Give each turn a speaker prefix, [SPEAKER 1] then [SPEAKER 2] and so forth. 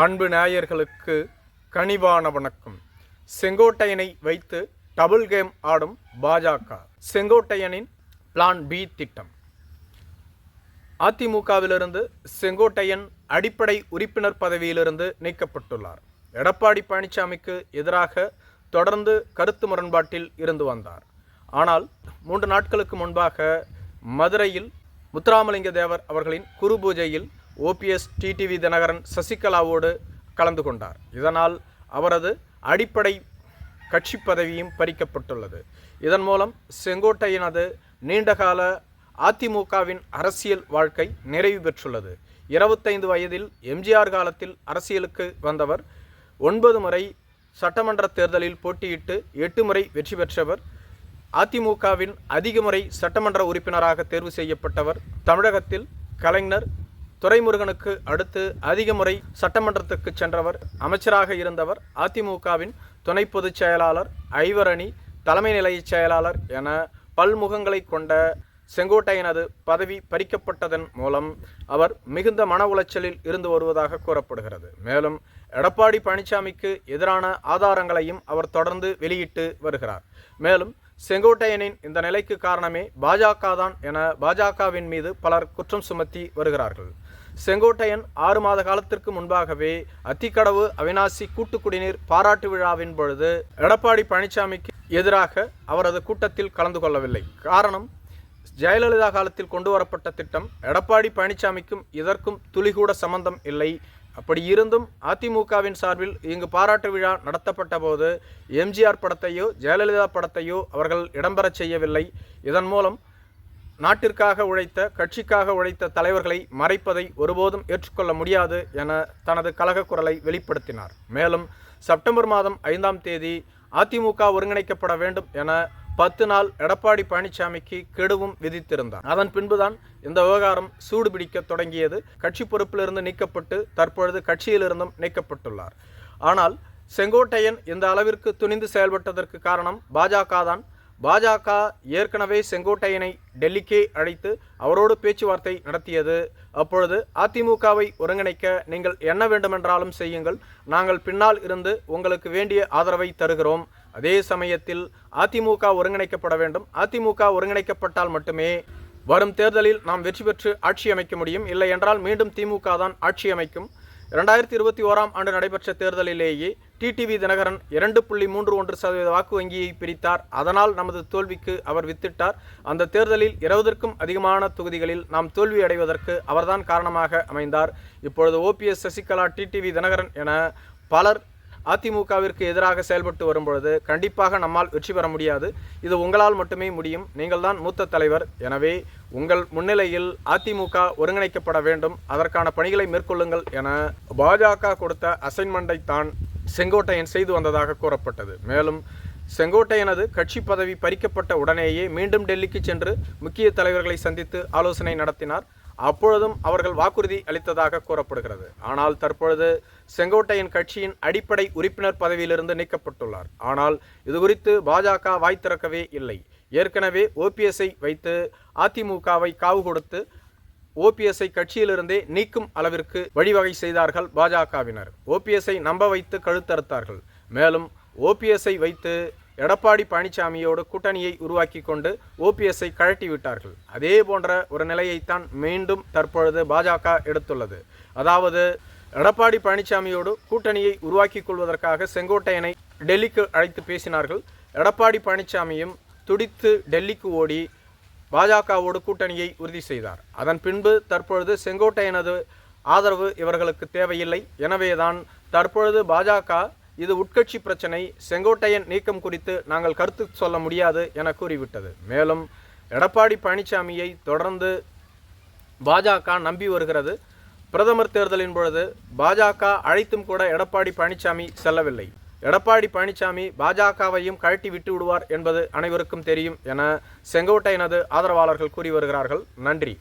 [SPEAKER 1] அன்பு நேயர்களுக்கு கனிவான வணக்கம். செங்கோட்டையனை வைத்து டபுள் கேம் ஆடும் பாஜக. செங்கோட்டையனின் பிளான் பி திட்டம். அதிமுகவிலிருந்து செங்கோட்டையன் அடிப்படை உறுப்பினர் பதவியிலிருந்து நீக்கப்பட்டுள்ளார். எடப்பாடி பழனிசாமிக்கு எதிராக தொடர்ந்து கருத்து முரண்பாட்டில் இருந்து வந்தார். ஆனால் மூன்று நாட்களுக்கு முன்பாக மதுரையில் முத்துராமலிங்க தேவர் அவர்களின் குரு பூஜையில் ஓபிஎஸ் டிடிவி தினகரன் சசிகலாவோடு கலந்து கொண்டார். இதனால் அவரது அடிப்படை கட்சி பதவியும் பறிக்கப்பட்டுள்ளது. இதன் மூலம் செங்கோட்டையினது நீண்டகால அதிமுகவின் அரசியல் வாழ்க்கை நிறைவு பெற்றுள்ளது. இருபத்தைந்து வயதில் எம்ஜிஆர் காலத்தில் அரசியலுக்கு வந்தவர் ஒன்பது முறை சட்டமன்ற தேர்தலில் போட்டியிட்டு எட்டு முறை வெற்றி பெற்றவர் அதிமுகவின் அதிக முறை சட்டமன்ற உறுப்பினராக தேர்வு செய்யப்பட்டவர் தமிழகத்தில் கலைஞர் துரைமுருகனுக்கு அடுத்து அதிக முறை சட்டமன்றத்துக்கு சென்றவர் அமைச்சராக இருந்தவர் அதிமுகவின் துணை பொதுச் செயலாளர் ஐவரணி தலைமை நிலையச் செயலாளர் என பல்முகங்களை கொண்ட செங்கோட்டையனது பதவி பறிக்கப்பட்டதன் மூலம் அவர் மிகுந்த மன உளைச்சலில் இருந்து வருவதாக கூறப்படுகிறது. மேலும் எடப்பாடி பழனிசாமிக்கு எதிரான ஆதாரங்களையும் அவர் தொடர்ந்து வெளியிட்டு வருகிறார். மேலும் செங்கோட்டையனின் இந்த நிலைக்கு காரணமே பாஜக தான் என பாஜகவின் மீது பலர் குற்றம் சுமத்தி வருகிறார்கள். செங்கோட்டையன் ஆறு மாத காலத்திற்கு முன்பாகவே அத்திக்கடவு அவினாசி கூட்டு குடிநீர் பாராட்டு விழாவின் பொழுது எடப்பாடி பழனிசாமிக்கு எதிராக அவரது கூட்டத்தில் கலந்து கொள்ளவில்லை. காரணம் ஜெயலலிதா காலத்தில் கொண்டு வரப்பட்ட திட்டம் எடப்பாடி பழனிசாமிக்கும் இதற்கும் துளிகூட சம்பந்தம் இல்லை. அப்படி இருந்தும் அதிமுகவின் சார்பில் இங்கு பாராட்டு விழா நடத்தப்பட்ட போது எம்ஜிஆர் படத்தையோ ஜெயலலிதா படத்தையோ அவர்கள் இடம்பெறச் செய்யவில்லை. இதன் மூலம் நாட்டிற்காக உழைத்த கட்சிக்காக உழைத்த தலைவர்களை மறைப்பதை ஒருபோதும் ஏற்றுக்கொள்ள முடியாது என தனது கழக குரலை வெளிப்படுத்தினார். மேலும் செப்டம்பர் மாதம் ஐந்தாம் தேதி அதிமுக ஒருங்கிணைக்கப்பட வேண்டும் என பத்து நாள் எடப்பாடி பழனிசாமிக்கு கெடுவும் விதித்திருந்தார். அதன் பின்புதான் இந்த விவகாரம் சூடுபிடிக்க தொடங்கியது. கட்சி பொறுப்பிலிருந்து நீக்கப்பட்டு தற்பொழுது கட்சியிலிருந்தும் நீக்கப்பட்டுள்ளார். ஆனால் செங்கோட்டையன் இந்த அளவிற்கு துணிந்து செயல்பட்டதற்கு காரணம் பாஜக தான் பாஜக ஏற்கனவே செங்கோட்டையனை டெல்லிக்கே அழைத்து அவரோடு பேச்சுவார்த்தை நடத்தியது. அப்பொழுது அதிமுகவை ஒருங்கிணைக்க நீங்கள் என்ன வேண்டுமென்றாலும் செய்யுங்கள். நாங்கள் பின்னால் இருந்து உங்களுக்கு வேண்டிய ஆதரவை தருகிறோம். அதே சமயத்தில் அதிமுக ஒருங்கிணைக்கப்பட வேண்டும். அதிமுக ஒருங்கிணைக்கப்பட்டால் மட்டுமே வரும் தேர்தலில் நாம் வெற்றி பெற்று ஆட்சி அமைக்க முடியும். இல்லை என்றால் மீண்டும் திமுக தான் ஆட்சி அமைக்கும். இரண்டாயிரத்தி இருபத்தி ஓராம் ஆண்டு நடைபெற்ற தேர்தலிலேயே டிடிவி தினகரன் இரண்டு புள்ளி மூன்று ஒன்று சதவீத வாக்கு வங்கியை பிரித்தார். அதனால் நமது தோல்விக்கு அவர் வித்திட்டார். அந்த தேர்தலில் இருபதற்கும் அதிகமான தொகுதிகளில் நாம் தோல்வி அடைவதற்கு அவர்தான் காரணமாக அமைந்தார். இப்பொழுது ஓபிஎஸ் சசிகலா டிடிவி தினகரன் என பலர் அதிமுகவிற்கு எதிராக செயல்பட்டு வரும்பொழுது கண்டிப்பாக நம்மால் வெற்றி பெற முடியாது. இது உங்களால் மட்டுமே முடியும். நீங்கள் தான் மூத்த தலைவர். எனவே உங்கள் முன்னிலையில் அதிமுக ஒருங்கிணைக்கப்பட வேண்டும். அதற்கான பணிகளை மேற்கொள்ளுங்கள் என பாஜக கொடுத்த அசைன்மெண்டை தான் செங்கோட்டையன் செய்து வந்ததாக கூறப்பட்டது. மேலும் செங்கோட்டையனது கட்சி பதவி பறிக்கப்பட்ட உடனேயே மீண்டும் டெல்லிக்கு சென்று முக்கிய தலைவர்களை சந்தித்து ஆலோசனை நடத்தினார். அப்பொழுதும் அவர்கள் வாக்குறுதி அளித்ததாக கூறப்படுகிறது. ஆனால் தற்பொழுது செங்கோட்டையன் கட்சியின் அடிப்படை உறுப்பினர் பதவியிலிருந்து நீக்கப்பட்டுள்ளார். ஆனால் இது குறித்து பாஜக வாய் திறக்கவே இல்லை. ஏற்கனவே ஓபிஎஸ்ஐ வைத்து அதிமுகவை காவு கொடுத்து ஓபிஎஸ்ஐ கட்சியிலிருந்தே நீக்கும் அளவிற்கு வழிவகை செய்தார்கள் பாஜகவினர். ஓபிஎஸ்ஐ நம்ப வைத்து கழுத்தறுத்தார்கள். மேலும் ஓபிஎஸ்ஐ வைத்து எடப்பாடி பழனிசாமியோடு கூட்டணியை உருவாக்கி கொண்டு ஓபிஎஸ்ஐ கழட்டி விட்டார்கள் அதே போன்ற ஒரு நிலையைத்தான் மீண்டும் தற்பொழுது பாஜக எடுத்துள்ளது. அதாவது எடப்பாடி பழனிசாமியோடு கூட்டணியை உருவாக்கிக் கொள்வதற்காக செங்கோட்டையனை டெல்லிக்கு அழைத்து பேசினார்கள். எடப்பாடி பழனிசாமியும் துடித்து டெல்லிக்கு ஓடி பாஜகவோடு கூட்டணியை உறுதி செய்தார். அதன் பின்பு தற்பொழுது செங்கோட்டையனது ஆதரவு இவர்களுக்கு தேவையில்லை. எனவேதான் தற்பொழுது பாஜக இது உட்கட்சி பிரச்சனை செங்கோட்டையன் நீக்கம் குறித்து நாங்கள் கருத்து சொல்ல முடியாது என கூறிவிட்டது. மேலும் எடப்பாடி பழனிசாமியை தொடர்ந்து பாஜக நம்பி வருகிறது. பிரதமர் தேர்தலின் பொழுது பாஜக அழைத்தும் கூட எடப்பாடி பழனிசாமி செல்லவில்லை. எடப்பாடி பழனிசாமி பாஜகவையும் கழட்டி விட்டு விடுவார் என்பது அனைவருக்கும் தெரியும் என செங்கோட்டையனது ஆதரவாளர்கள் கூறி வருகிறார்கள். நன்றி.